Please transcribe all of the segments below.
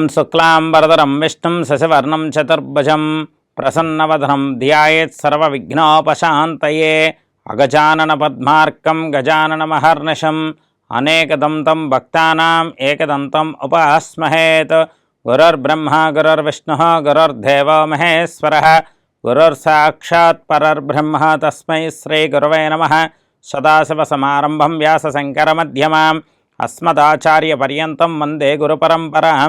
ॐ शुक्लाम्बरधरं, विष्णुं शशिवर्णं, चतुर्भुजं प्रसन्नवधनं ध्यायेत् सर्वविघ्नोपशान्तये, अगजाननपद्मार्कं गजाननमहर्निशम् अनेकदन्तं भक्तानाम् एकदन्तम् उपास्महेत्। गुरुर्ब्रह्मा, गुरुर्विष्णुः, गुरुर्देवो महेश्वरः, गुरुर्साक्षात् परर्ब्रह्म तस्मै श्रीगुरवे नमः। मध्यमा व्यासशङ्करमध्यमाम्, अस्मदाचार्यपर्यन्तं वंदे गुरुपरंपरा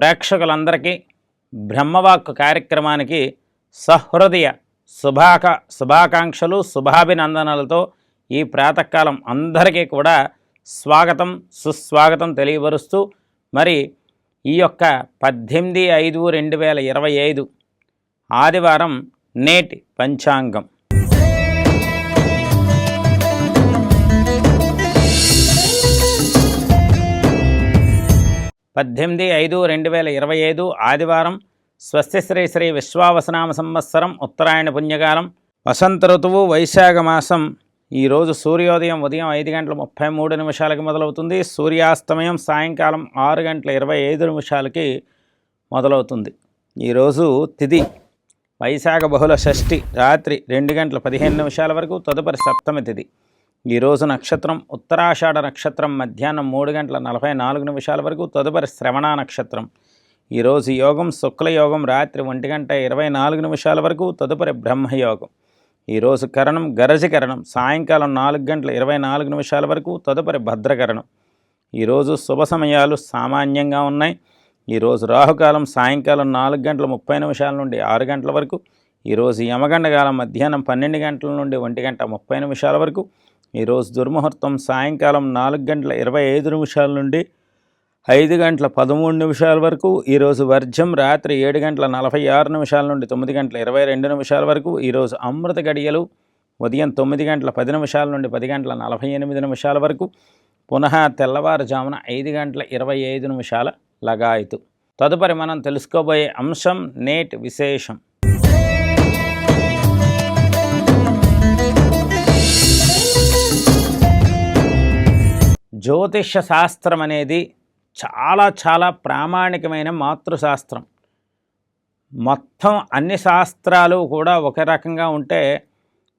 ప్రేక్షకులందరికీ బ్రహ్మవాక్ కార్యక్రమానికి సహృదయ శుభాక శుభాకాంక్షలు శుభాభినందనలతో ఈ ప్రాతకాలం అందరికీ కూడా స్వాగతం సుస్వాగతం తెలియపరుస్తూ మరి ఈ యొక్క పద్దెనిమిది ఐదు రెండు వేల ఇరవై ఐదు ఆదివారం నేటి పంచాంగం. పద్దెనిమిది ఐదు రెండు వేల ఇరవై ఐదు ఆదివారం స్వస్తి శ్రీ శ్రీ విశ్వావసనామ సంవత్సరం ఉత్తరాయణ పుణ్యకాలం. వసంత ఋతువు వైశాఖ మాసం. ఈరోజు సూర్యోదయం ఉదయం ఐదు గంటల ముప్పై మూడు నిమిషాలకి మొదలవుతుంది. సూర్యాస్తమయం సాయంకాలం ఆరు గంటల ఇరవై ఐదు నిమిషాలకి మొదలవుతుంది. ఈరోజు తిథి వైశాఖ బహుళ షష్ఠి రాత్రి రెండు గంటల పదిహేను నిమిషాల వరకు తదుపరి సప్తమి తిథి ఈరోజు నక్షత్రం ఉత్తరాషాఢ నక్షత్రం మధ్యాహ్నం మూడు గంటల నలభై నాలుగు నిమిషాల వరకు తదుపరి శ్రవణ నక్షత్రం. ఈరోజు యోగం శుక్లయోగం రాత్రి ఒంటి గంట ఇరవై నాలుగు నిమిషాల వరకు తదుపరి బ్రహ్మయోగం. ఈరోజు కరణం గరజకరణం సాయంకాలం నాలుగు గంటల ఇరవై నాలుగు నిమిషాల వరకు తదుపరి భద్రకరణం. ఈరోజు శుభ సమయాలు సామాన్యంగా ఉన్నాయి. ఈరోజు రాహుకాలం సాయంకాలం నాలుగు గంటల ముప్పై నిమిషాల నుండి ఆరు గంటల వరకు. ఈరోజు యమగండ కాలం మధ్యాహ్నం పన్నెండు గంటల నుండి ఒంటి గంట ముప్పై నిమిషాల వరకు. ఈరోజు దుర్ముహూర్తం సాయంకాలం నాలుగు గంటల ఇరవై ఐదు నిమిషాల నుండి ఐదు గంటల పదమూడు నిమిషాల వరకు ఈరోజు వర్జం రాత్రి ఏడు గంటల నలభై ఆరు నిమిషాల నుండి తొమ్మిది గంటల ఇరవై రెండు నిమిషాల వరకు ఈరోజు అమృత గడియలు ఉదయం తొమ్మిది గంటల పది నిమిషాల నుండి పది గంటల నలభై ఎనిమిది నిమిషాల వరకు పునః తెల్లవారుజామున ఐదు గంటల ఇరవై ఐదు నిమిషాల లగాయతు. తదుపరి మనం తెలుసుకోబోయే అంశం నేట్ విశేషం. జ్యోతిష శాస్త్రం అనేది చాలా చాలా ప్రామాణికమైన మాతృశాస్త్రం. మొత్తం అన్ని శాస్త్రాలు కూడా ఒక రకంగా ఉంటే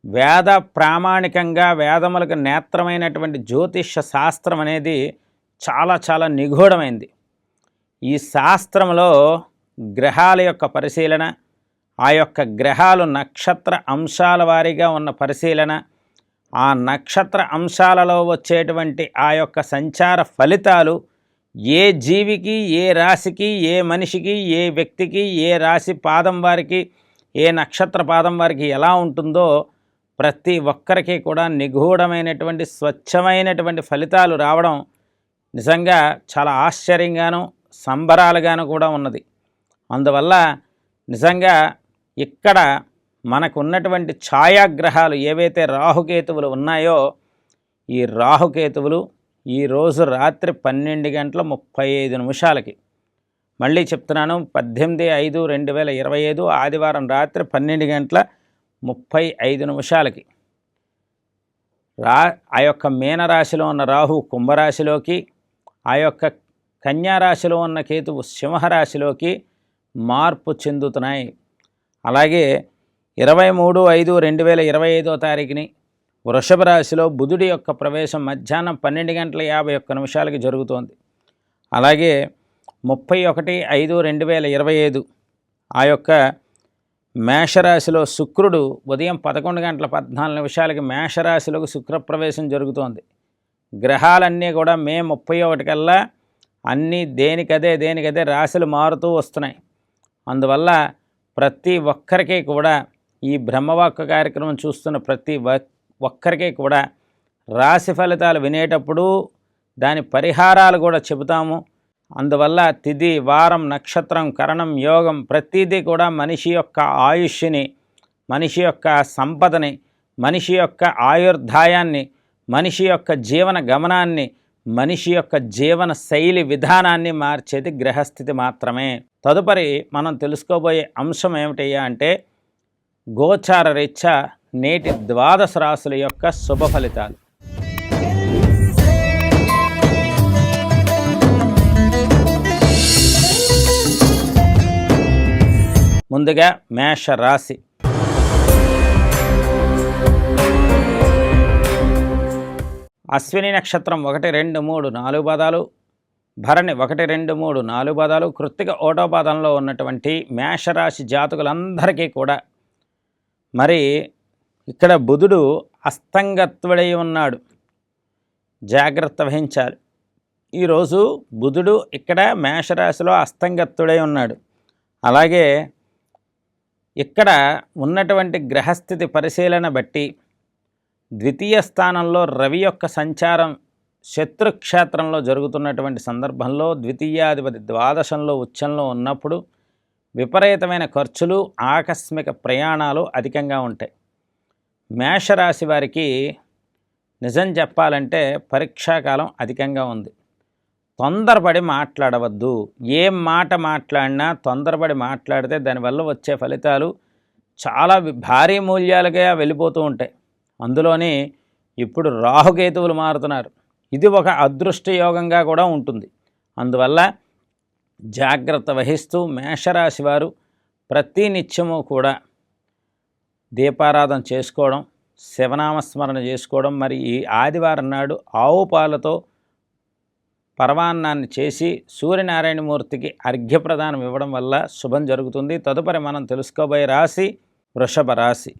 వేద ప్రామాణికంగా వేదములకు నేత్రమైనటువంటి జ్యోతిష శాస్త్రం అనేది చాలా చాలా నిగూఢమైంది. ఈ శాస్త్రంలో గ్రహాల యొక్క పరిశీలన ఆ యొక్క గ్రహాలు నక్షత్ర అంశాల వారీగా ఉన్న పరిశీలన ఆ నక్షత్ర అంశాలలో వచ్చేటువంటి ఆ యొక్క సంచార ఫలితాలు ఏ జీవికి ఏ రాశికి ఏ మనిషికి ఏ వ్యక్తికి ఏ రాశి పాదం వారికి ఏ నక్షత్ర పాదం వారికి ఎలా ఉంటుందో ప్రతి ఒక్కరికి కూడా నిగూఢమైనటువంటి స్వచ్ఛమైనటువంటి ఫలితాలు రావడం నిజంగా చాలా ఆశ్చర్యంగాను సంబరాలుగాను కూడా ఉన్నది. అందువల్ల నిజంగా ఇక్కడ మనకున్నటువంటి ఛాయాగ్రహాలు ఏవైతే రాహుకేతువులు ఉన్నాయో ఈ రాహుకేతువులు ఈరోజు రాత్రి పన్నెండు గంటల ముప్పై ఐదు నిమిషాలకి. మళ్ళీ చెప్తున్నాను పద్దెనిమిది ఐదు రెండు వేల ఇరవై ఐదు ఆదివారం రాత్రి పన్నెండు గంటల ముప్పై ఐదు నిమిషాలకి. రా ఆ యొక్క మీనరాశిలో ఉన్న రాహు కుంభరాశిలోకి ఆ యొక్క కన్యారాశిలో ఉన్న కేతువు సింహరాశిలోకి మార్పు చెందుతున్నాయి. అలాగే ఇరవై మూడు ఐదు రెండు వేల ఇరవై ఐదో తారీఖుని వృషభ రాశిలో బుధుడి యొక్క ప్రవేశం మధ్యాహ్నం పన్నెండు గంటల యాభై ఒక్క నిమిషాలకి జరుగుతోంది. అలాగే ముప్పై ఒకటి ఐదు రెండు వేల ఇరవై ఐదు ఆ యొక్క మేషరాశిలో శుక్రుడు ఉదయం పదకొండు గంటల పద్నాలుగు నిమిషాలకి మేషరాశిలోకి శుక్రప్రవేశం జరుగుతోంది. గ్రహాలన్నీ కూడా మే ముప్పై ఒకటి కల్లా అన్నీ దేనికదే దేనికదే రాశులు మారుతూ వస్తున్నాయి. అందువల్ల ప్రతి ఒక్కరికి కూడా ఈ బ్రహ్మవాక్య కార్యక్రమం చూస్తున్న ప్రతి వ- ఒక్కరికి కూడా రాశి ఫలితాలు వినేటప్పుడు దాని పరిహారాలు కూడా చెబుతాము. అందువల్ల తిథి వారం నక్షత్రం కరణం యోగం ప్రతిదీ కూడా మనిషి యొక్క ఆయుష్ని మనిషి యొక్క సంపదని మనిషి యొక్క ఆయుర్దాయాన్ని మనిషి యొక్క జీవన గమనాన్ని మనిషి యొక్క జీవన శైలి విధానాన్ని మార్చేది గ్రహస్థితి మాత్రమే. తదుపరి మనం తెలుసుకోబోయే అంశం ఏమిటయ్యా అంటే గోచార రీత్యా నేటి ద్వాదశ రాశుల యొక్క శుభ ఫలితాలు. ముందుగా మేష రాశి. అశ్విని నక్షత్రం ఒకటి రెండు మూడు నాలుగు పదాలు. భరణి ఒకటి రెండు మూడు నాలుగు పదాలు. కృత్తిక ఓటో పాదంలో ఉన్నటువంటి మేషరాశి జాతకులందరికీ కూడా మరి ఇక్కడ బుధుడు అస్తంగత్వుడై ఉన్నాడు. జాగ్రత్త వహించాలి. ఈరోజు బుధుడు ఇక్కడ మేషరాశిలో అస్తంగత్తుడై ఉన్నాడు. అలాగే ఇక్కడ ఉన్నటువంటి గ్రహస్థితి పరిశీలన బట్టి ద్వితీయ స్థానంలో రవి యొక్క సంచారం శత్రుక్షేత్రంలో జరుగుతున్నటువంటి సందర్భంలో ద్వితీయాధిపతి ద్వాదశంలో ఉచ్చంలో ఉన్నప్పుడు విపరీతమైన ఖర్చులు ఆకస్మిక ప్రయాణాలు అధికంగా ఉంటాయి. మేషరాశి వారికి నిజం చెప్పాలంటే పరీక్షాకాలం అధికంగా ఉంది. తొందరపడి మాట్లాడవద్దు. ఏం మాట మాట్లాడినా తొందరపడి మాట్లాడితే దానివల్ల వచ్చే ఫలితాలు చాలా భారీ మూల్యాలుగా వెళ్ళిపోతూ ఉంటాయి. అందులోని ఇప్పుడు రాహుకేతువులు మారుతున్నారు. ఇది ఒక అదృష్ట యోగంగా కూడా ఉంటుంది. అందువల్ల జాగ్రత్త వహిస్తూ మేషరాశి వారు ప్రతి నిత్యము కూడా దీపారాధన చేసుకోవడం శివనామస్మరణ చేసుకోవడం మరి ఈ ఆదివారం నాడు ఆవు పాలతో పరమాన్నాన్ని చేసి సూర్యనారాయణమూర్తికి అర్ఘ్యప్రదానం ఇవ్వడం వల్ల శుభం జరుగుతుంది. తదుపరి మనం తెలుసుకోబోయే రాశి వృషభ రాశి.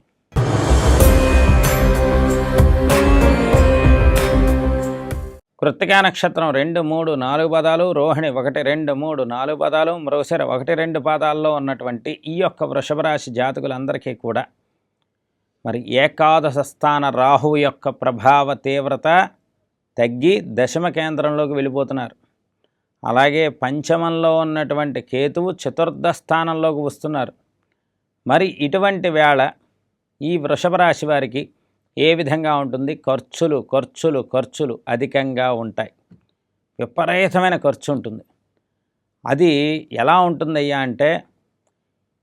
కృత్తికా నక్షత్రం రెండు మూడు నాలుగు పదాలు రోహిణి ఒకటి రెండు మూడు నాలుగు పదాలు మృగశిర ఒకటి రెండు పాదాల్లో ఉన్నటువంటి ఈ యొక్క వృషభరాశి జాతకులందరికీ కూడా మరి ఏకాదశ స్థాన రాహువు యొక్క ప్రభావ తీవ్రత తగ్గి దశమ కేంద్రంలోకి వెళ్ళిపోతున్నారు. అలాగే పంచమంలో ఉన్నటువంటి కేతువు చతుర్థ స్థానంలోకి వస్తున్నారు. మరి ఇటువంటి వేళ ఈ వృషభ రాశి వారికి ఏ విధంగా ఉంటుంది? ఖర్చులు ఖర్చులు ఖర్చులు అధికంగా ఉంటాయి. విపరీతమైన ఖర్చు ఉంటుంది. అది ఎలా ఉంటుందయ్యా అంటే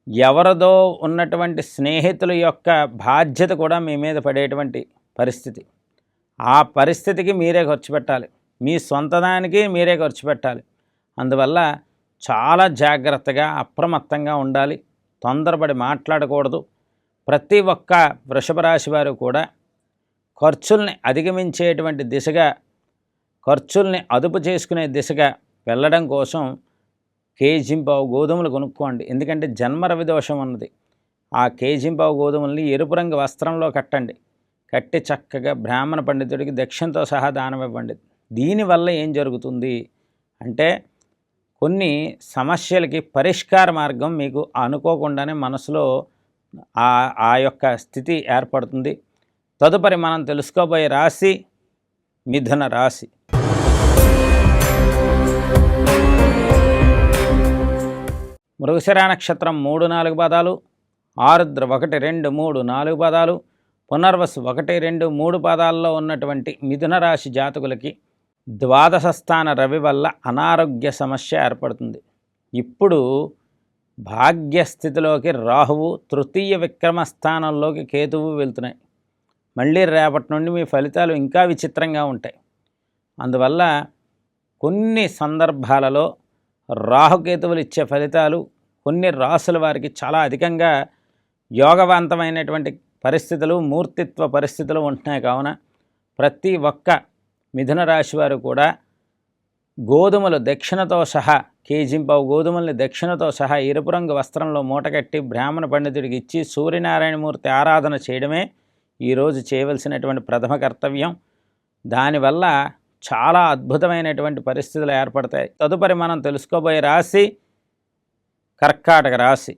ఎవరిదో ఉన్నటువంటి స్నేహితుల యొక్క బాధ్యత కూడా మీ మీద పడేటువంటి పరిస్థితి. ఆ పరిస్థితికి మీరే ఖర్చు పెట్టాలి. మీ సొంతదానికి మీరే ఖర్చు పెట్టాలి. అందువల్ల చాలా జాగ్రత్తగా అప్రమత్తంగా ఉండాలి. తొందరపడి మాట్లాడకూడదు. ప్రతి ఒక్క వృషభ రాశి వారు కూడా ఖర్చుల్ని అధిగమించేటువంటి దిశగా ఖర్చుల్ని అదుపు చేసుకునే దిశగా వెళ్ళడం కోసం కేజింపావు గోధుమలు కొనుక్కోండి. ఎందుకంటే జన్మ రవి దోషం ఉన్నది. ఆ కేజింపావు గోధుమల్ని ఎరుపు రంగు వస్త్రంలో కట్టండి. కట్టి చక్కగా బ్రాహ్మణ పండితుడికి దక్షిణతో సహా దానం ఇవ్వండి. దీనివల్ల ఏం జరుగుతుంది అంటే కొన్ని సమస్యలకి పరిష్కార మార్గం మీకు అనుకోకుండానే మనసులో ఆ ఆ యొక్క స్థితి ఏర్పడుతుంది. తదుపరి మనం తెలుసుకోబోయే రాశి మిథున రాశి. మృగశిరా నక్షత్రం మూడు నాలుగు పదాలు ఆరుద్ర ఒకటి రెండు మూడు నాలుగు పదాలు పునర్వసు ఒకటి రెండు మూడు పదాల్లో ఉన్నటువంటి మిథున రాశి జాతకులకి ద్వాదశ స్థాన రవి వల్ల అనారోగ్య సమస్య ఏర్పడుతుంది. ఇప్పుడు భాగ్యస్థితిలోకి రాహువు తృతీయ విక్రమ స్థానంలోకి కేతువు వెళ్తున్నాయి. మళ్ళీ రేపటి నుండి మీ ఫలితాలు ఇంకా విచిత్రంగా ఉంటాయి. అందువల్ల కొన్ని సందర్భాలలో రాహుకేతువులు ఇచ్చే ఫలితాలు కొన్ని రాసుల వారికి చాలా అధికంగా యోగవంతమైనటువంటి పరిస్థితులు మూర్తిత్వ పరిస్థితులు ఉంటున్నాయి. కావున ప్రతి ఒక్క మిథున రాశి వారు కూడా గోధుమలు దక్షిణతో సహా కేజింపావు గోధుమల్ని దక్షిణతో సహా ఎరుపు రంగు వస్త్రంలో మూటకట్టి బ్రాహ్మణ పండితుడికి ఇచ్చి సూర్యనారాయణమూర్తి ఆరాధన చేయడమే ఈరోజు చేయవలసినటువంటి ప్రథమ కర్తవ్యం దానివల్ల చాలా అద్భుతమైనటువంటి పరిస్థితులు ఏర్పడతాయి. తదుపరి మనం తెలుసుకోబోయే రాశి కర్కాటక రాశి.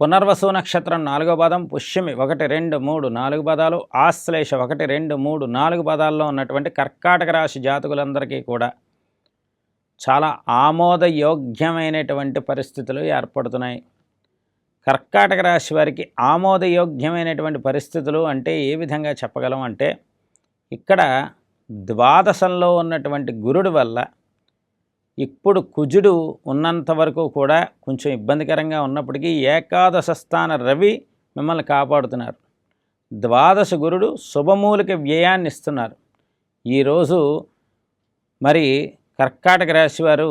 పునర్వసు నక్షత్రం నాలుగో పదం పుష్యమి ఒకటి రెండు మూడు నాలుగు పదాలు ఆశ్లేష ఒకటి రెండు మూడు నాలుగు పదాల్లో ఉన్నటువంటి కర్కాటక రాశి జాతకులందరికీ కూడా చాలా ఆమోదయోగ్యమైనటువంటి పరిస్థితులు ఏర్పడుతున్నాయి. కర్కాటక రాశి వారికి ఆమోదయోగ్యమైనటువంటి పరిస్థితులు అంటే ఏ విధంగా చెప్పగలం అంటే ఇక్కడ ద్వాదశంలో ఉన్నటువంటి గురుడు వల్ల ఇప్పుడు కుజుడు ఉన్నంత వరకు కూడా కొంచెం ఇబ్బందికరంగా ఉన్నప్పటికీ ఏకాదశ స్థాన రవి మిమ్మల్ని కాపాడుతున్నారు. ద్వాదశ గురుడు శుభమూలిక వ్యయాన్ని ఇస్తున్నారు. ఈరోజు మరి కర్కాటక రాశి వారు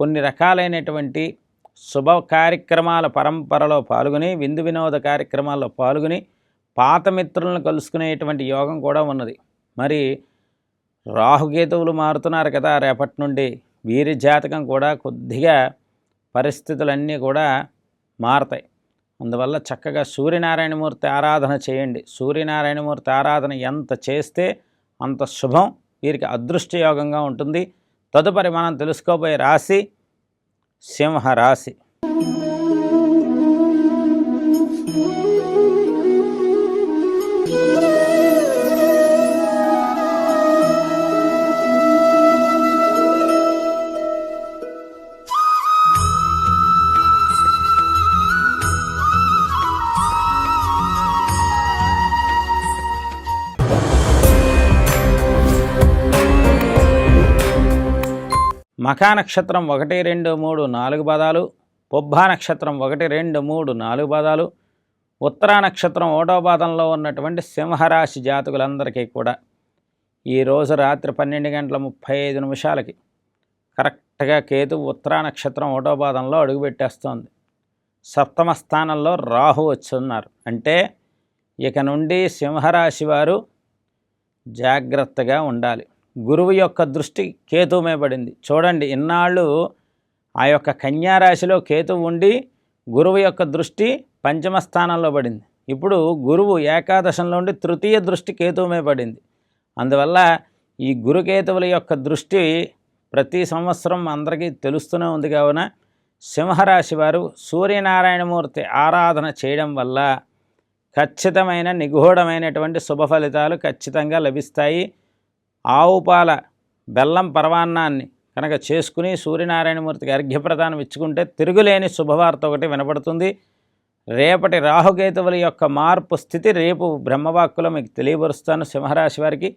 కొన్ని రకాలైనటువంటి శుభ కార్యక్రమాల పరంపరలో పాల్గొని విందు వినోద కార్యక్రమాల్లో పాల్గొని పాత మిత్రులను కలుసుకునేటువంటి యోగం కూడా ఉన్నది. మరి రాహుకేతువులు మారుతున్నారు కదా రేపటి నుండి. వీరి జాతకం కూడా కొద్దిగా పరిస్థితులన్నీ కూడా మారతాయి. అందువల్ల చక్కగా సూర్యనారాయణమూర్తి ఆరాధన చేయండి. సూర్యనారాయణమూర్తి ఆరాధన ఎంత చేస్తే అంత శుభం. వీరికి అదృష్టయోగంగా ఉంటుంది. తదుపరి మనం తెలుసుకోబోయే రాశి సింహ రాశి మఖా నక్షత్రం ఒకటి రెండు మూడు నాలుగు పదాలు పొబ్బా నక్షత్రం ఒకటి రెండు మూడు నాలుగు పదాలు ఉత్తరా నక్షత్రం ఓటో పాదంలో ఉన్నటువంటి సింహరాశి జాతకులందరికీ కూడా ఈరోజు రాత్రి పన్నెండు గంటల ముప్పై ఐదు నిమిషాలకి కరెక్ట్గా కేతు ఉత్తరా నక్షత్రం ఓటో పాదంలో అడుగుపెట్టేస్తోంది సప్తమ స్థానంలో రాహు వచ్చున్నారు. అంటే ఇక నుండి సింహరాశి వారు జాగ్రత్తగా ఉండాలి. గురువు యొక్క దృష్టి కేతువు మీద పడింది. చూడండి ఇన్నాళ్ళు ఆ యొక్క కన్యారాశిలో కేతువు ఉండి గురువు యొక్క దృష్టి పంచమ స్థానంలో పడింది. ఇప్పుడు గురువు ఏకాదశంలో ఉండి తృతీయ దృష్టి కేతువు మీద పడింది. అందువల్ల ఈ గురుకేతువుల యొక్క దృష్టి ప్రతి సంవత్సరం అందరికీ తెలుస్తూనే ఉంది కావున సింహరాశి వారు సూర్యనారాయణమూర్తి ఆరాధన చేయడం వల్ల ఖచ్చితమైన నిగూఢమైనటువంటి శుభ ఫలితాలు ఖచ్చితంగా లభిస్తాయి. ఆవు పాల బెల్లం పరమాన్నాన్ని కనుక చేసుకుని సూర్యనారాయణమూర్తికి అర్ఘ్యప్రదానం ఇచ్చుకుంటే తిరుగులేని శుభవార్త ఒకటి వినపడుతుంది రేపటి రాహుకేతువుల యొక్క మార్పు స్థితి రేపు బ్రహ్మవాక్కులో మీకు తెలియపరుస్తాను సింహరాశి వారికి.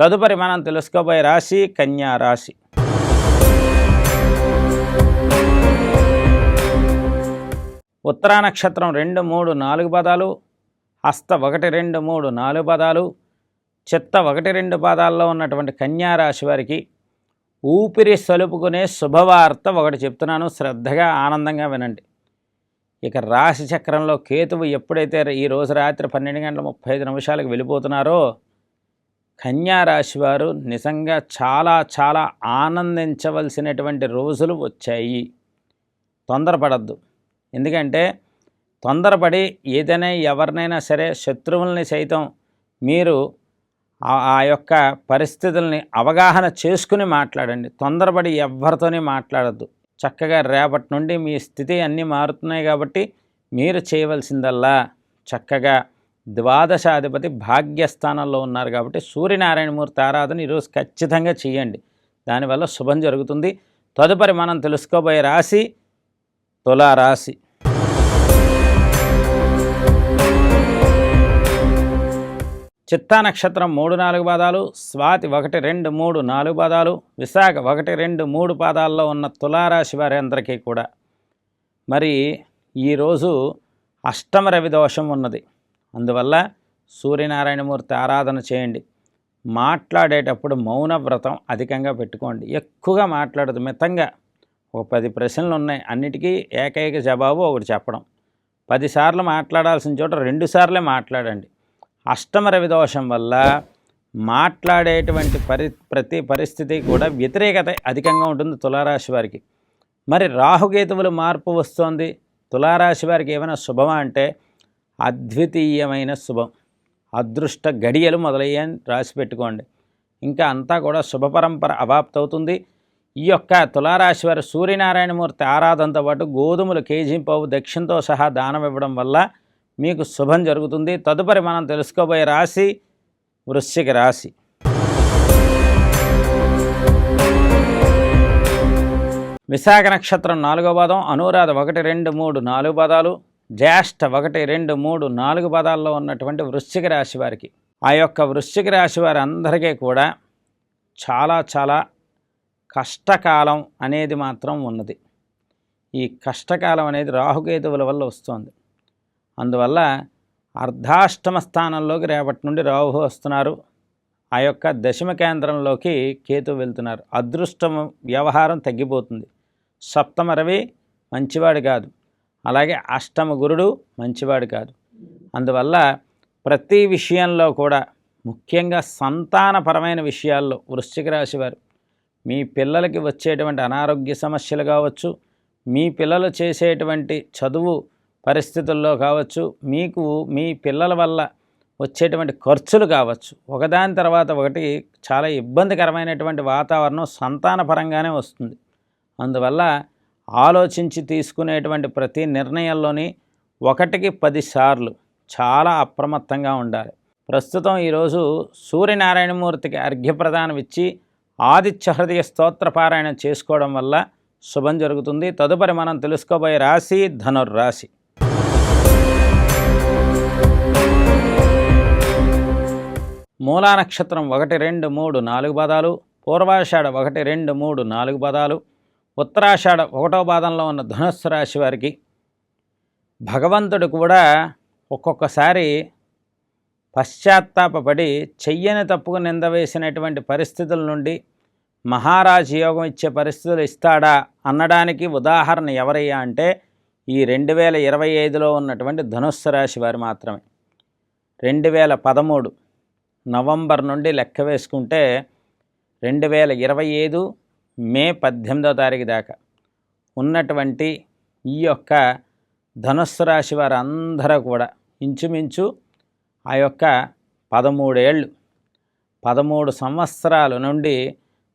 తదుపరి మనం తెలుసుకోబోయే రాశి కన్యా రాశి. ఉత్తరా నక్షత్రం రెండు మూడు నాలుగు పదాలు హస్త ఒకటి రెండు మూడు నాలుగు పదాలు చిత్త ఒకటి రెండు పాదాల్లో ఉన్నటువంటి కన్యా రాశి వారికి ఊపిరి సలుపుకునే శుభవార్త ఒకటి చెప్తున్నాను. శ్రద్ధగా ఆనందంగా వినండి. ఇక రాశి చక్రంలో కేతువు ఎప్పుడైతే ఈ రోజు రాత్రి పన్నెండు గంటల ముప్పై ఐదు నిమిషాలకు వెళ్ళిపోతున్నారో కన్యా రాశి వారు నిజంగా చాలా చాలా ఆనందించవలసినటువంటి రోజులు వచ్చాయి. తొందరపడద్దు. ఎందుకంటే తొందరపడి ఏదైనా ఎవరినైనా సరే శత్రువుల్ని సైతం మీరు ఆ యొక్క పరిస్థితుల్ని అవగాహన చేసుకుని మాట్లాడండి. తొందరపడి ఎవరితోనే మాట్లాడద్దు. చక్కగా రేపటి నుండి మీ స్థితి అన్నీ మారుతున్నాయి కాబట్టి మీరు చేయవలసిందల్లా చక్కగా ద్వాదశాధిపతి భాగ్యస్థానంలో ఉన్నారు కాబట్టి సూర్యనారాయణమూర్తి ఆరాధన ఈరోజు ఖచ్చితంగా చేయండి. దానివల్ల శుభం జరుగుతుంది. తదుపరి మనం తెలుసుకోబోయే రాశి తులారాశి. చిత్తా నక్షత్రం మూడు నాలుగు పాదాలు స్వాతి ఒకటి రెండు మూడు నాలుగు పాదాలు విశాఖ ఒకటి రెండు మూడు పాదాల్లో ఉన్న తులారాశి వారి అందరికీ కూడా. మరి ఈరోజు అష్టమ రవి దోషం ఉన్నది. అందువల్ల సూర్యనారాయణమూర్తి ఆరాధన చేయండి. మాట్లాడేటప్పుడు మౌన వ్రతం అధికంగా పెట్టుకోండి. ఎక్కువగా మాట్లాడదు మితంగా. ఒక పది ప్రశ్నలు ఉన్నాయి అన్నిటికీ ఏకైక జవాబు ఒకటి చెప్పడం. పదిసార్లు మాట్లాడాల్సిన చోట రెండుసార్లే మాట్లాడండి. అష్టమ రవిదోషం వల్ల మాట్లాడేటువంటి పరి ప్రతి పరిస్థితి కూడా వ్యతిరేకత అధికంగా ఉంటుంది తులారాశి వారికి. మరి రాహుకేతువులు మార్పు వస్తోంది. తులారాశి వారికి ఏమైనా శుభమా అంటే అద్వితీయమైన శుభం. అదృష్ట గడియలు మొదలయ్యాయని రాసి పెట్టుకోండి. ఇంకా అంతా కూడా శుభ పరంపర అవాప్తవుతుంది ఈ యొక్క తులారాశి వారి సూర్యనారాయణమూర్తి ఆరాధనతో పాటు గోధుమలు కేజీ పావు దక్షిణతో సహా దానం ఇవ్వడం వల్ల మీకు శుభం జరుగుతుంది. తదుపరి మనం తెలుసుకోబోయే రాశి వృశ్చిక రాశి. విశాఖ నక్షత్రం నాలుగో పదం అనురాధ ఒకటి రెండు మూడు నాలుగు పదాలు జ్యేష్ఠ ఒకటి రెండు మూడు నాలుగు పదాల్లో ఉన్నటువంటి వృశ్చిక రాశి వారికి. ఆ యొక్క వృశ్చిక రాశి వారి అందరికీ కూడా చాలా చాలా కష్టకాలం అనేది మాత్రం ఉన్నది. ఈ కష్టకాలం అనేది రాహుకేతువుల వల్ల వస్తుంది. అందువల్ల అర్ధాష్టమ స్థానంలోకి రేపటి నుండి రాహు వస్తున్నారు. ఆ యొక్క దశమ కేంద్రంలోకి కేతు వెళ్తున్నారు. అదృష్టం వ్యవహారం తగ్గిపోతుంది. సప్తమ రవి మంచివాడు కాదు. అలాగే అష్టమ గురుడు మంచివాడు కాదు. అందువల్ల ప్రతి విషయంలో కూడా ముఖ్యంగా సంతానపరమైన విషయాల్లో వృశ్చిక రాశి వారు మీ పిల్లలకి వచ్చేటువంటి అనారోగ్య సమస్యలు కావచ్చు మీ పిల్లలు చేసేటువంటి చదువు పరిస్థితుల్లో కావచ్చు మీకు మీ పిల్లల వల్ల వచ్చేటువంటి ఖర్చులు కావచ్చు. ఒకదాని తర్వాత ఒకటి చాలా ఇబ్బందికరమైనటువంటి వాతావరణం సంతానపరంగానే వస్తుంది. అందువల్ల ఆలోచించి తీసుకునేటువంటి ప్రతి నిర్ణయంలోని ఒకటికి పదిసార్లు చాలా అప్రమత్తంగా ఉండాలి. ప్రస్తుతం ఈరోజు సూర్యనారాయణమూర్తికి అర్ఘ్యప్రదానం ఇచ్చి ఆదిత్య హృదయ స్తోత్ర పారాయణం చేసుకోవడం వల్ల శుభం జరుగుతుంది. తదుపరి మనం తెలుసుకోబోయే రాశి ధనుర్రాశి. మూలా నక్షత్రం ఒకటి రెండు మూడు నాలుగు పదాలు పూర్వాషాఢ ఒకటి రెండు మూడు నాలుగు పదాలు ఉత్తరాషాఢ ఒకటో పాదంలో ఉన్న ధనుస్సు రాశి వారికి భగవంతుడు కూడా ఒక్కొక్కసారి పశ్చాత్తాపడి చెయ్యని తప్పుకు నింద వేసినటువంటి పరిస్థితుల నుండి మహారాజు యోగం ఇచ్చే పరిస్థితులు ఇస్తాడా అనడానికి ఉదాహరణ ఎవరయ్యా అంటే ఈ రెండు వేల ఇరవై ఐదులో ఉన్నటువంటి ధనుస్సు రాశి వారు మాత్రమే. రెండు వేల పదమూడు నవంబర్ నుండి లెక్క వేసుకుంటే రెండు వేల ఇరవై ఐదు మే పద్దెనిమిదో తారీఖు దాకా ఉన్నటువంటి ఈ యొక్క ధనుస్సు రాశి వారు అందరూ కూడా ఇంచుమించు ఆ యొక్క పదమూడేళ్ళు పదమూడు సంవత్సరాల నుండి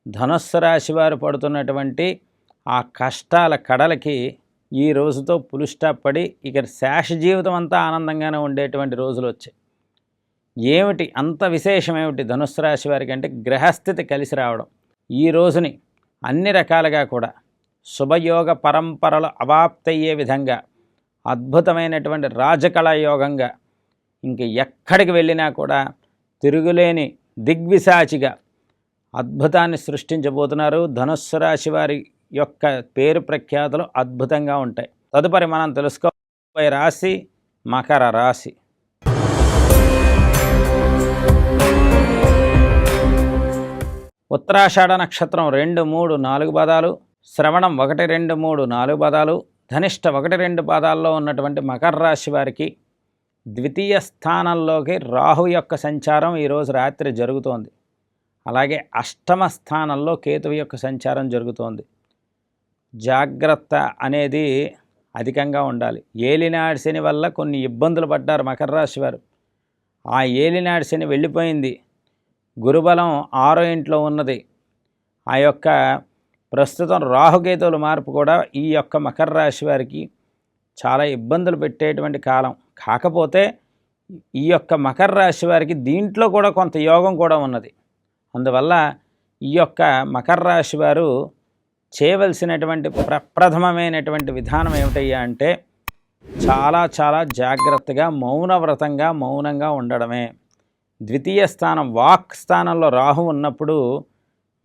ధనుస్సు రాశి వారు పడుతున్నటువంటి ఆ కష్టాల కడలకి ఈ రోజుతో పులుస్టాప్ పడి ఇక శేష జీవితం అంతా ఆనందంగానే ఉండేటువంటి రోజులు వచ్చాయి. ఏమిటి అంత విశేషం ఏమిటి? ధనుస్సు రాశి వారికి అంటే గ్రహస్థితి కలిసి రావడం. ఈ రోజుని అన్ని రకాలుగా కూడా శుభయోగ పరంపరలు అవాప్తయ్యే విధంగా అద్భుతమైనటువంటి రాజకళా యోగంగా ఇంక ఎక్కడికి వెళ్ళినా కూడా తిరుగులేని దిగ్విసాచిగా అద్భుతాన్ని సృష్టించబోతున్నారు. ధనుస్సు రాశి వారి యొక్క పేరు ప్రఖ్యాతులు అద్భుతంగా ఉంటాయి. తదుపరి మనం తెలుసుకోబోయే రాశి మకర రాశి. ఉత్తరాషాఢ నక్షత్రం రెండు మూడు నాలుగు పదాలు శ్రవణం ఒకటి రెండు మూడు నాలుగు పదాలు ధనిష్ట ఒకటి రెండు పాదాల్లో ఉన్నటువంటి మకర రాశి వారికి ద్వితీయ స్థానంలోకి రాహు యొక్క సంచారం ఈరోజు రాత్రి జరుగుతోంది. అలాగే అష్టమ స్థానంలో కేతువు యొక్క సంచారం జరుగుతోంది. జాగ్రత్త అనేది అధికంగా ఉండాలి. ఏలినాడి శని వల్ల కొన్ని ఇబ్బందులు పడ్డారు మకర రాశి వారు. ఆ ఏలినాడి శని వెళ్ళిపోయింది. గురుబలం ఆరో ఇంట్లో ఉన్నది. ఆ యొక్క ప్రస్తుతం రాహుకేతువుల మార్పు కూడా ఈ యొక్క మకర రాశి వారికి చాలా ఇబ్బందులు పెట్టేటువంటి కాలం. కాకపోతే ఈ యొక్క మకర రాశి వారికి దీంట్లో కూడా కొంత యోగం కూడా ఉన్నది. అందువల్ల ఈ యొక్క మకర రాశి వారు చేయవలసినటువంటి ప్రప్రథమమైనటువంటి విధానం ఏమిటయ్యా అంటే చాలా చాలా జాగ్రత్తగా మౌనవ్రతంగా మౌనంగా ఉండడమే. ద్వితీయ స్థానం వాక్ స్థానంలో రాహు ఉన్నప్పుడు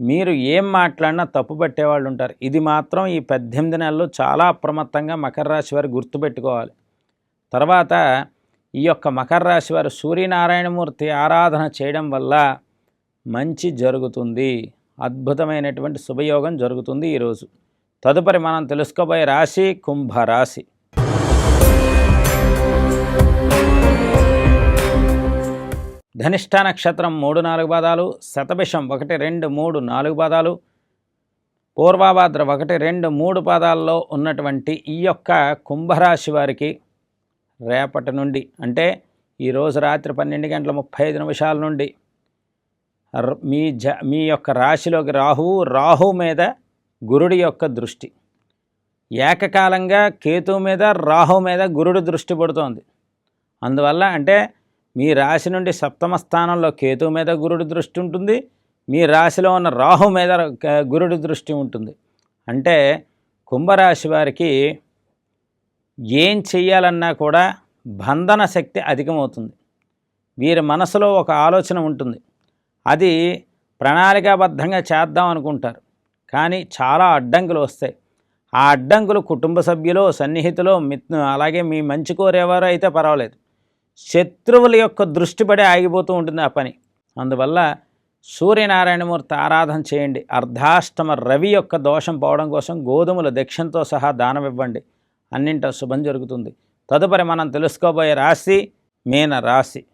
మీరు ఏం మాట్లాడినా తప్పు పట్టేవాళ్ళు ఉంటారు. ఇది మాత్రం ఈ పద్దెనిమిది నెలలు చాలా అప్రమత్తంగా మకర రాశి వారు గుర్తుపెట్టుకోవాలి. తర్వాత ఈ యొక్క మకర రాశి వారు సూర్యనారాయణమూర్తి ఆరాధన చేయడం వల్ల మంచి జరుగుతుంది. అద్భుతమైనటువంటి శుభయోగం జరుగుతుంది ఈరోజు. తదుపరి మనం తెలుసుకోబోయే రాశి కుంభరాశి. ధనిష్ట నక్షత్రం మూడు నాలుగు పాదాలు శతభిషం ఒకటి రెండు మూడు నాలుగు పాదాలు పూర్వాభాద్ర ఒకటి రెండు మూడు పాదాల్లో ఉన్నటువంటి ఈ యొక్క కుంభరాశి వారికి రేపటి నుండి అంటే ఈరోజు రాత్రి పన్నెండు గంటల ముప్పై ఐదు నిమిషాల నుండి మీ జ మీ యొక్క రాశిలోకి రాహువు రాహు మీద గురుడి యొక్క దృష్టి. ఏకకాలంగా కేతు మీద రాహు మీద గురుడు దృష్టి పడుతోంది. అందువల్ల అంటే మీ రాశి నుండి సప్తమ స్థానంలో కేతు మీద గురుడి దృష్టి ఉంటుంది. మీ రాశిలో ఉన్న రాహు మీద గురుడి దృష్టి ఉంటుంది. అంటే కుంభరాశి వారికి ఏం చెయ్యాలన్నా కూడా బంధన శక్తి అధికమవుతుంది. వీరి మనసులో ఒక ఆలోచన ఉంటుంది. అది ప్రణాళికాబద్ధంగా చేద్దాం అనుకుంటారు. కానీ చాలా అడ్డంకులు వస్తాయి. ఆ అడ్డంకులు కుటుంబ సభ్యులు సన్నిహితులు మిత్ అలాగే మీ మంచి కోరేవారు అయితే పర్వాలేదు. శత్రువుల యొక్క దృష్టి పడి ఆగిపోతూ ఉంటుంది ఆ పని. అందువల్ల సూర్యనారాయణమూర్తి ఆరాధన చేయండి. అర్ధాష్టమ రవి యొక్క దోషం పోవడం కోసం గోధుమల దక్షిణతో సహా దానం ఇవ్వండి. అన్నింట శుభం జరుగుతుంది. తదుపరి మనం తెలుసుకోబోయే రాశి మీన రాశి.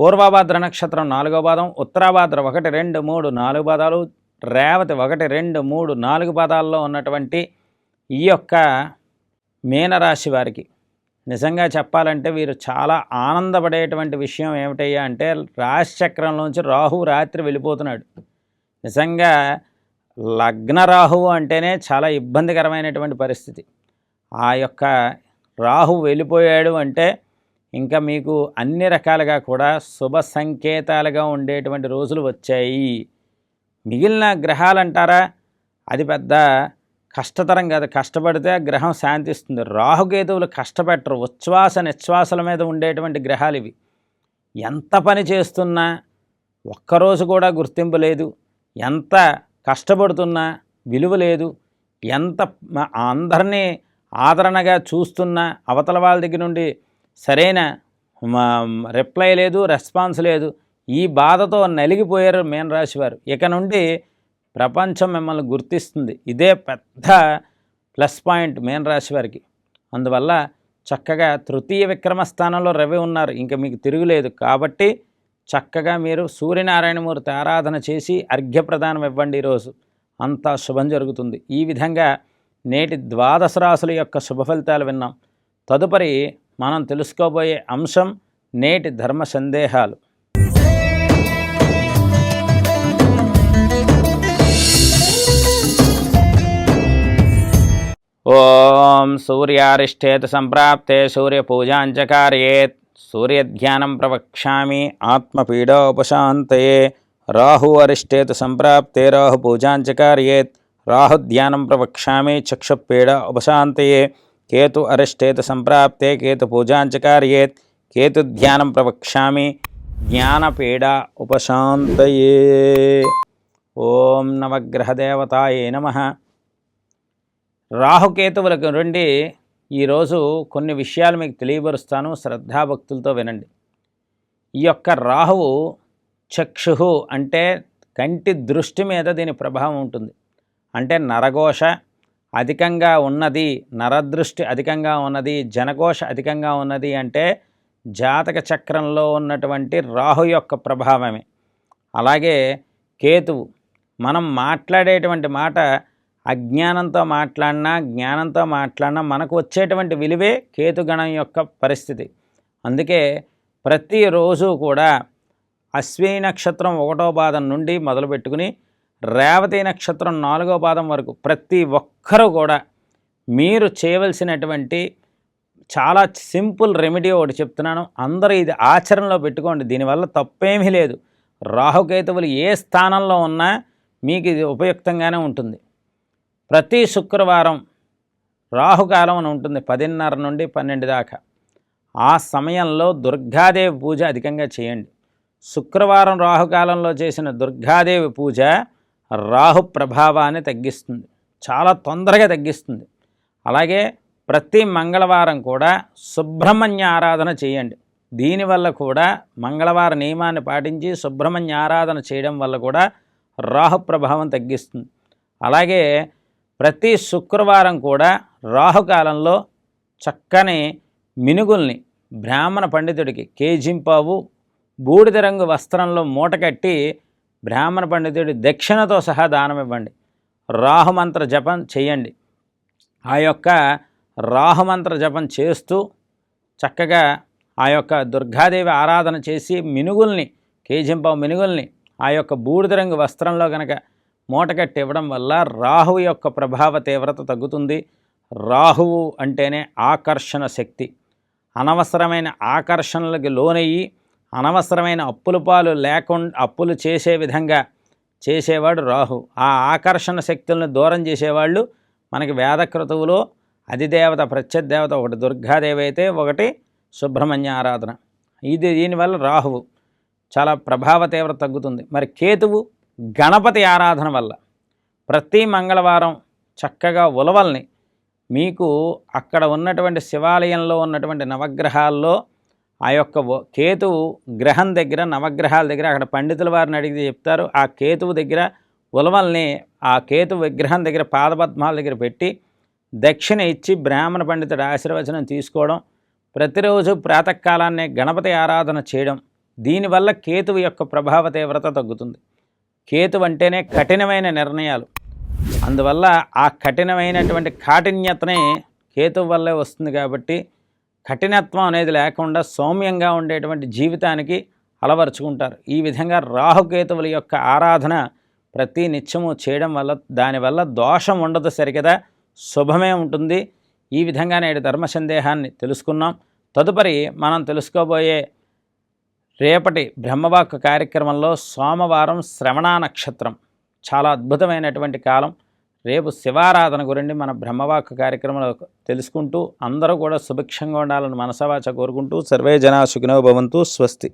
పూర్వభాద్ర నక్షత్రం నాలుగో పాదం ఉత్తరాభాద్ర ఒకటి రెండు మూడు నాలుగు పాదాలు రేవతి ఒకటి రెండు మూడు నాలుగు పాదాల్లో ఉన్నటువంటి ఈ యొక్క మీనరాశి వారికి నిజంగా చెప్పాలంటే వీరు చాలా ఆనందపడేటువంటి విషయం ఏమిటయ్యా అంటే రాశిచక్రంలోంచి రాహు రాత్రి వెళ్ళిపోతున్నాడు. నిజంగా లగ్న రాహువు అంటేనే చాలా ఇబ్బందికరమైనటువంటి పరిస్థితి. ఆ యొక్క రాహు వెళ్ళిపోయాడు అంటే ఇంకా మీకు అన్ని రకాలుగా కూడా శుభ సంకేతాలుగా ఉండేటువంటి రోజులు వచ్చాయి. మిగిలిన గ్రహాలు అంటారా అది పెద్ద కష్టతరం కాదు కష్టపడితే ఆ గ్రహం శాంతిస్తుంది. రాహుకేతువులు కష్టపెట్టరు. ఉచ్ఛ్వాస నిశ్వాసల మీద ఉండేటువంటి గ్రహాలు ఇవి. ఎంత పని చేస్తున్నా ఒక్కరోజు కూడా గుర్తింపు లేదు. ఎంత కష్టపడుతున్నా విలువ లేదు. ఎంత అందరినీ ఆదరణగా చూస్తున్నా అవతల వాళ్ళ దగ్గర నుండి సరైన రిప్లై లేదు రెస్పాన్స్ లేదు. ఈ బాధతో నలిగిపోయారు రాశి వారు. ఇక నుండి ప్రపంచం మిమ్మల్ని గుర్తిస్తుంది. ఇదే పెద్ద ప్లస్ పాయింట్ రాశి వారికి. అందువల్ల చక్కగా తృతీయ విక్రమ స్థానంలో రవి ఉన్నారు. ఇంకా మీకు తిరుగులేదు. కాబట్టి చక్కగా మీరు సూర్యనారాయణమూర్తి ఆరాధన చేసి అర్ఘ్యప్రదానం ఇవ్వండి ఈరోజు. అంతా శుభం జరుగుతుంది. ఈ విధంగా నేటి ద్వాదశ రాశుల యొక్క శుభ ఫలితాలు విన్నాం. తదుపరి మనం తెలుసుకోబోయే అంశం నేటి ధర్మ సందేహాలు. ओम सूर्यारिष्ठेत संप्राप्ते सूर्य सूर्यारिष्ठेत् सम्प्राप्ते सूर्य ध्यान सूर्यध्यानं प्रवक्ष्यामि आत्मपीडोपशान्तये राहु अरिष्ठेत संप्राप्ते राहु सम्प्राप्ते राहुपूजाञ्च राहु ध्यान प्रवक्ष्यामि चक्षुपीड उपशान्तये केतु अरिष्ठेत संप्राप्ते केतु सम्प्राप्ते केतुपूजाञ्च केतु ध्यान प्रवक्ष्यामि ज्ञानपीड उपशान्तये ॐ नवग्रहदेवतायै नमः। రాహుకేతువులకు నుండి ఈరోజు కొన్ని విషయాలు మీకు తెలియపరుస్తాను. శ్రద్ధాభక్తులతో వినండి. ఈ యొక్క రాహువు చక్షు అంటే కంటి దృష్టి మీద దీని ప్రభావం ఉంటుంది. అంటే నరఘోష అధికంగా ఉన్నది నరదృష్టి అధికంగా ఉన్నది జనఘోష అధికంగా ఉన్నది అంటే జాతక చక్రంలో ఉన్నటువంటి రాహు యొక్క ప్రభావమే. అలాగే కేతువు మనం మాట్లాడేటువంటి మాట అజ్ఞానంతో మాట్లాడినా జ్ఞానంతో మాట్లాడినా మనకు వచ్చేటువంటి విలువే కేతుగణం యొక్క పరిస్థితి. అందుకే ప్రతిరోజు కూడా అశ్విని నక్షత్రం ఒకటో పాదం నుండి మొదలుపెట్టుకుని రేవతి నక్షత్రం నాలుగో పాదం వరకు ప్రతి ఒక్కరూ కూడా మీరు చేయవలసినటువంటి చాలా సింపుల్ రెమెడీ ఒకటి చెప్తున్నాను. అందరూ ఇది ఆచరణలో పెట్టుకోండి. దీనివల్ల తప్పేమీ లేదు. రాహుకేతువులు ఏ స్థానంలో ఉన్నా మీకు ఇది ఉపయుక్తంగానే ఉంటుంది. ప్రతి శుక్రవారం రాహుకాలం అని ఉంటుంది పదిన్నర నుండి పన్నెండు దాకా. ఆ సమయంలో దుర్గాదేవి పూజ అధికంగా చేయండి. శుక్రవారం రాహుకాలంలో చేసిన దుర్గాదేవి పూజ రాహు ప్రభావాన్ని తగ్గిస్తుంది చాలా తొందరగా తగ్గిస్తుంది. అలాగే ప్రతి మంగళవారం కూడా సుబ్రహ్మణ్య ఆరాధన చేయండి. దీనివల్ల కూడా మంగళవార నియమాన్ని పాటించి సుబ్రహ్మణ్య ఆరాధన చేయడం వల్ల కూడా రాహు ప్రభావం తగ్గిస్తుంది. అలాగే ప్రతి శుక్రవారం కూడా రాహుకాలంలో చక్కని మినుగుల్ని బ్రాహ్మణ పండితుడికి కేజింపావు బూడిద రంగు వస్త్రంలో మూట కట్టి బ్రాహ్మణ పండితుడి దక్షిణతో సహా దానం ఇవ్వండి. రాహుమంత్ర జపం చేయండి. ఆ యొక్క రాహుమంత్ర జపం చేస్తూ చక్కగా ఆ యొక్క దుర్గాదేవి ఆరాధన చేసి మినుగుల్ని కేజింపావు మినుగుల్ని ఆ యొక్క బూడిద రంగు వస్త్రంలో కనుక మూటగట్టి ఇవ్వడం వల్ల రాహువు యొక్క ప్రభావ తీవ్రత తగ్గుతుంది. రాహువు అంటేనే ఆకర్షణ శక్తి. అనవసరమైన ఆకర్షణలకు లోనయ్యి అనవసరమైన అప్పుల పాలు లేకుండా అప్పులు చేసే విధంగా చేసేవాడు రాహు. ఆ ఆకర్షణ శక్తులను దూరం చేసేవాళ్ళు మనకి వేదక్రతువులో అధిదేవత ప్రత్యదేవత ఒకటి దుర్గాదేవి అయితే ఒకటి సుబ్రహ్మణ్య ఆరాధన. ఇది దీనివల్ల రాహువు చాలా ప్రభావ తీవ్రత తగ్గుతుంది. మరి కేతువు గణపతి ఆరాధన వల్ల ప్రతి మంగళవారం చక్కగా ఉలవల్ని మీకు అక్కడ ఉన్నటువంటి శివాలయంలో ఉన్నటువంటి నవగ్రహాల్లో ఆ యొక్క కేతువు గ్రహం దగ్గర నవగ్రహాల దగ్గర అక్కడ పండితుల వారిని అడిగితే చెప్తారు ఆ కేతువు దగ్గర ఉలవల్ని ఆ కేతు విగ్రహం దగ్గర పాదపద్మాల దగ్గర పెట్టి దక్షిణ ఇచ్చి బ్రాహ్మణ పండితుడు ఆశీర్వచనం తీసుకోవడం ప్రతిరోజు ప్రాతకాలాన్నే గణపతి ఆరాధన చేయడం దీనివల్ల కేతువు యొక్క ప్రభావ తీవ్రత తగ్గుతుంది. కేతు అంటేనే కఠినమైన నిర్ణయాలు. అందువల్ల ఆ కఠినమైనటువంటి కాఠిన్యతనే కేతు వల్లే వస్తుంది కాబట్టి కఠినత్వం అనేది లేకుండా సౌమ్యంగా ఉండేటువంటి జీవితానికి అలవరుచుకుంటారు. ఈ విధంగా రాహుకేతువుల యొక్క ఆరాధన ప్రతి నిత్యము చేయడం వల్ల దానివల్ల దోషం ఉండదు సరికదా శుభమే ఉంటుంది. ఈ విధంగా నేడు ధర్మ సందేహాన్ని తెలుసుకున్నాం. తదుపరి మనం తెలుసుకోబోయే రేపటి బ్రహ్మవాక్ కార్యక్రమంలో సోమవారం శ్రవణ నక్షత్రం. చాలా అద్భుతమైనటువంటి కాలం. రేపు శివారాధన గురించి మన బ్రహ్మవాక్ కార్యక్రమంలో తెలుసుకుంటూ అందరూ కూడా సుభిక్షంగా ఉండాలని మనసవాచ కోరుకుంటూ సర్వే జనా సుఖినో భవంతు స్వస్తి.